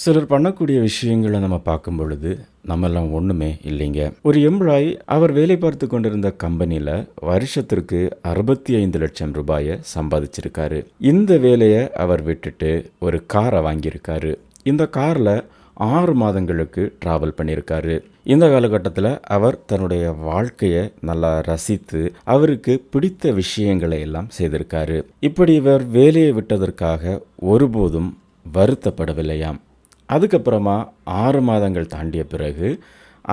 சிலர் பண்ணக்கூடிய விஷயங்களை நம்ம பார்க்கும் பொழுது நம்மெல்லாம் ஒன்றுமே இல்லைங்க. ஒரு எம்ப்ளாயி அவர் வேலை பார்த்து கொண்டிருந்த கம்பெனியில் வருஷத்திற்கு அறுபத்தி ஐந்து லட்சம் ரூபாயை சம்பாதிச்சிருக்காரு. இந்த வேலையை அவர் விட்டுட்டு ஒரு காரை வாங்கியிருக்காரு. இந்த காரில் ஆறு மாதங்களுக்கு ட்ராவல் பண்ணியிருக்காரு. இந்த காலகட்டத்தில் அவர் தன்னுடைய வாழ்க்கையை நல்லா ரசித்து அவருக்கு பிடித்த விஷயங்களை எல்லாம் செய்திருக்காரு. இப்படி இவர் வேலையை விட்டதற்காக ஒருபோதும் வருத்தப்படவில்லையாம். அதுக்கப்புறமா ஆறு மாதங்கள் தாண்டிய பிறகு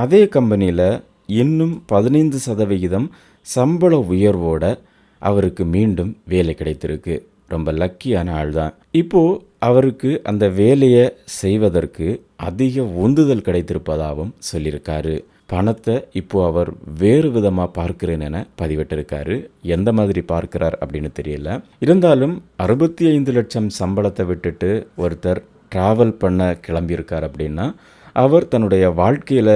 அதே கம்பெனியில் இன்னும் பதினைந்து சதவிகிதம் சம்பள உயர்வோட அவருக்கு மீண்டும் வேலை கிடைத்திருக்கு. ரொம்ப லக்கியான ஆள் தான் இப்போது அவருக்கு அந்த வேலையை செய்வதற்கு அதிக உந்துதல் கிடைத்திருப்பதாகவும் சொல்லியிருக்காரு. பணத்தை இப்போ அவர் வேறு விதமாக பார்க்கிறேன் என பதிவிட்டிருக்காரு. எந்த மாதிரி பார்க்கிறார் அப்படின்னு தெரியல. இருந்தாலும் அறுபத்தி ஐந்து லட்சம் சம்பளத்தை விட்டுட்டு ஒருத்தர் ட்ராவல் பண்ண கிளம்பியிருக்கார் அப்படின்னா அவர் தன்னுடைய வாழ்க்கையில்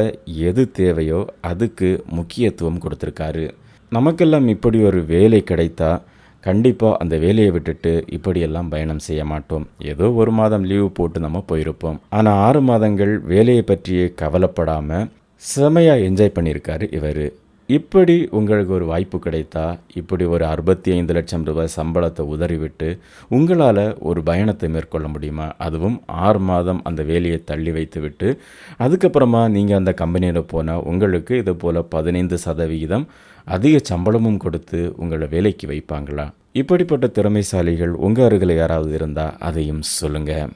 எது தேவையோ அதுக்கு முக்கியத்துவம் கொடுத்துருக்காரு. நமக்கெல்லாம் இப்படி ஒரு வேலை கிடைத்தா கண்டிப்பாக அந்த வேலையை விட்டுட்டு இப்படியெல்லாம் பயணம் செய்ய மாட்டோம். ஏதோ ஒரு மாதம் லீவு போட்டு நம்ம போயிருப்போம். ஆனால் ஆறு மாதங்கள் வேலையை பற்றியே கவலைப்படாமல் செமையாக என்ஜாய் பண்ணியிருக்காரு இவர். இப்படி உங்களுக்கு ஒரு வாய்ப்பு கிடைத்தா இப்படி ஒரு அறுபத்தி ஐந்து லட்சம் ரூபாய் சம்பளத்தை உதறிவிட்டு உங்களால் ஒரு பயணத்தை மேற்கொள்ள முடியுமா? அதுவும் ஆறு மாதம் அந்த வேலையை தள்ளி வைத்துவிட்டு அதுக்கப்புறமா நீங்கள் அந்த கம்பெனியில் போனால் உங்களுக்கு இது போல் பதினைந்து சதவிகிதம் அதிக சம்பளமும் கொடுத்து உங்களை வேலைக்கு வைப்பாங்களா? இப்படிப்பட்ட திறமைசாலிகள் உங்கள் அருகில் யாராவது இருந்தால் அதையும் சொல்லுங்கள்